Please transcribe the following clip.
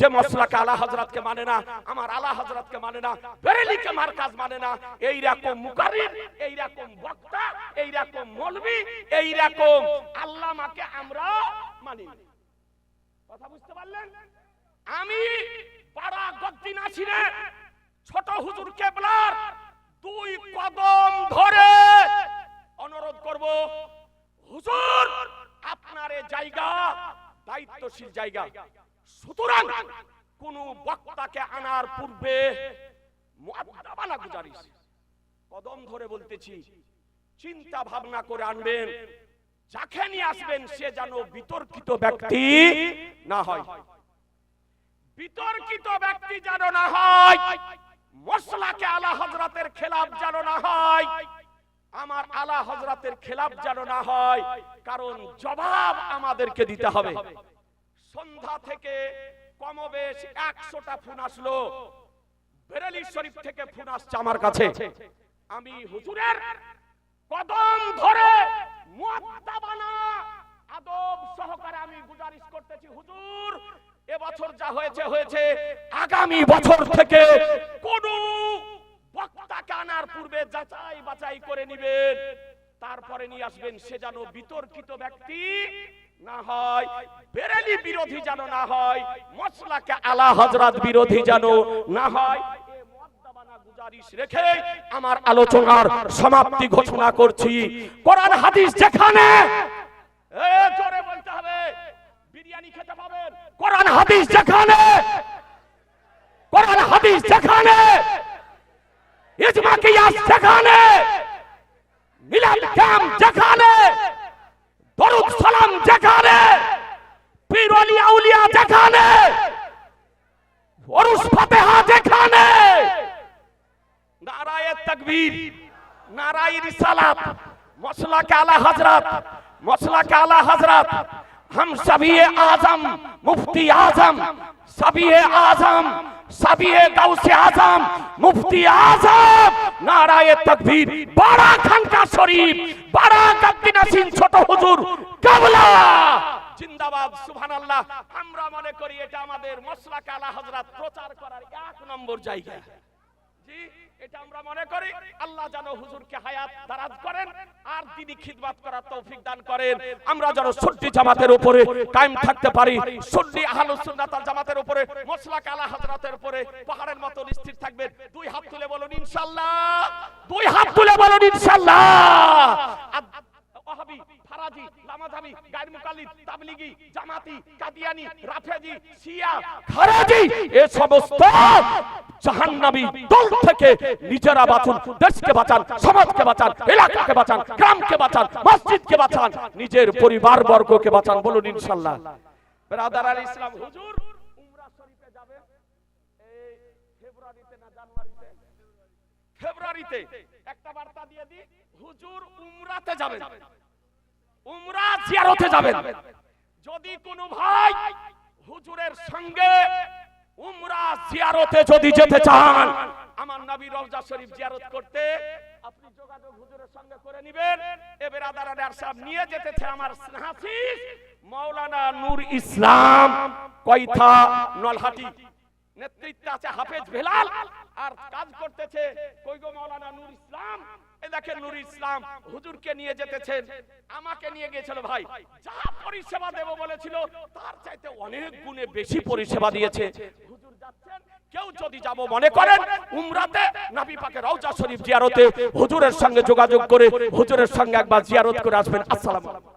যে মশলাকে আলা হজরতকে মানে না, আমার আলা হজরতকে মানে না, বেরেলিকে মার্কাজ মানে না এই রকম মুকারিম এই রকম বক্তা এই রকম মলবি এই রকম আল্লামাকে আমরা মানি। কথা বুঝতে পারলেন? আমি পাড়া গদ্দি নাছিনে ছোট হুজুর কেবলার দুই কদম ধরে অনুরোধ করব, হুজুর, আপনার জায়গা দায়িত্বশীল জায়গা। সুতরাং কোন বক্তাকে আনার পূর্বে কদম ধরে বলতেছি, চিন্তা ভাবনা করে আনবেন, যাকে নিয়ে আসবেন সে যেন বিতর্কিত ব্যক্তি না হয়। বিতর্কিত ব্যক্তি যেন না হয়, মশলাকে আলা হজরতের খেলাফ যেন না হয়, আমার আলা হজরতের খেলাফ যেন না হয়, কারণ জবাব আমাদেরকে দিতে হবে। সন্ধ্যা থেকে কমবেশ একশোটা ফোন আসলো। বেরেলি শরীফ থেকে ফোন আসছে আমার কাছে। আমি হুজুরের কদম ধরে মুআদ্দাবানা আদব সহকারে আমি গুজারিশ করতেছি, হুজুর এবছর যা হয়েছে হয়েছে। আগামী বছর থেকে কোন বক্তাকে আনার পূর্বে যাচাই বাছাই করে নিবেন। তারপরে নিয়ে আসবেন সে যেন বিতর্কিত ব্যক্তি না হয়, বেরেলি বিরোধী যেন না হয়, মশলাকে আলা হজরত বিরোধী যেন না হয়। আমার আলোচনার সমাপ্তি ঘোষণা করছি। কোরআন, হাদিস যেখানে বিরিয়ানি খেতে কোরআন, হাদিস যেখানে, কোরআন, হাদিস যেখানে নারায়ে রিসালাত মশলা के आला हजरत मसला के आला हजरत हम सभी आजम मुफ्ती आजम सभी आजम सभी गौसे आजम मुफ्ती आजम नाराये तकबीर बड़ा खानका शरीफ बड़ा गद्दी नसीन ছোট হুজুর কাবলা জিন্দাবাদ সুবহানাল্লাহ আমরা মনে করি এটা আমাদের মসলা কালা হযরত প্রচার করার এক নম্বর জায়গা জি এটা আমরা মনে করি, আল্লাহ যেন হুজুরকে হায়াত দারাজ করেন আর তিনি খিদমত করার তৌফিক দান করেন। আমরা যেন সুন্নি জামাতের উপরে কায়েম থাকতে পারি, সুন্নি আহলুস সুন্নাত ওয়াল জামাতের উপরে, মসলাক কালা হযরতের উপরে, পাহাড়ের মতো স্থির থাকবেন। দুই হাত তুলে বলুন, ইনশাআল্লাহ। দুই হাত তুলে বলুন, ইনশাআল্লাহ। লামাজাবি গায়ের মুকাল্লিদ তাবলিগি জামাতি কাদিয়ানি রাফেজি শিয়া খারাজি এ সমস্ত জাহান্নামী দল থেকে নিজেরা বাঁচুন দেশকে বাঁচান সমাজকে বাঁচান এলাকাকে বাঁচান গ্রামকে বাঁচান মসজিদকে বাঁচান নিজের পরিবার বর্গকে বাঁচান বলুন ইনশাআল্লাহ। ব্রাদার আল ইসলাম হুজুর উমরা শরীফে যাবেন এই ফেব্রুয়ারিতে না জানুয়ারিতে? ফেব্রুয়ারিতে। একটা বার্তা দিয়ে দি হুজুর উমরাতে যাবেন। উমরা জিয়ারতে যাবেন। যদি কোনো ভাই হুজুরের সঙ্গে উমরা জিয়ারতে যদি যেতে চান, আমার নবী রওজা শরীফ জিয়ারত করতে আপনি যোগাযোগ হুজুরের সঙ্গে করে নেবেন। এ বেরাদারান সাহেব নিয়ে যেতেছে আমার স্নেহাশিস মাওলানা নূর ইসলাম কয়থা নলহাটি। নেতৃত্বে আছে হাফেজ ভেলাল, আর কাজ করতেছে কইগো মাওলানা নূর ইসলাম? দেখেন নুর ইসলাম, হুজুরকে নিয়ে যেতেছেন, আমাকে নিয়ে গিয়েছিল ভাই। যা পরিষেবা দেব বলেছিল, তার চাইতে অনেক গুণে বেশি পরিষেবা দিয়েছে। হুজুর যাচ্ছেন, কেউ যদি যাব মনে করেন, উমরাতে নবী পাকের রওজা শরীফ জিয়ারতে হুজুরের সঙ্গে যোগাযোগ করে হুজুরের সঙ্গে একবার জিয়ারত করে আসবেন। আসসালামু আলাইকুম।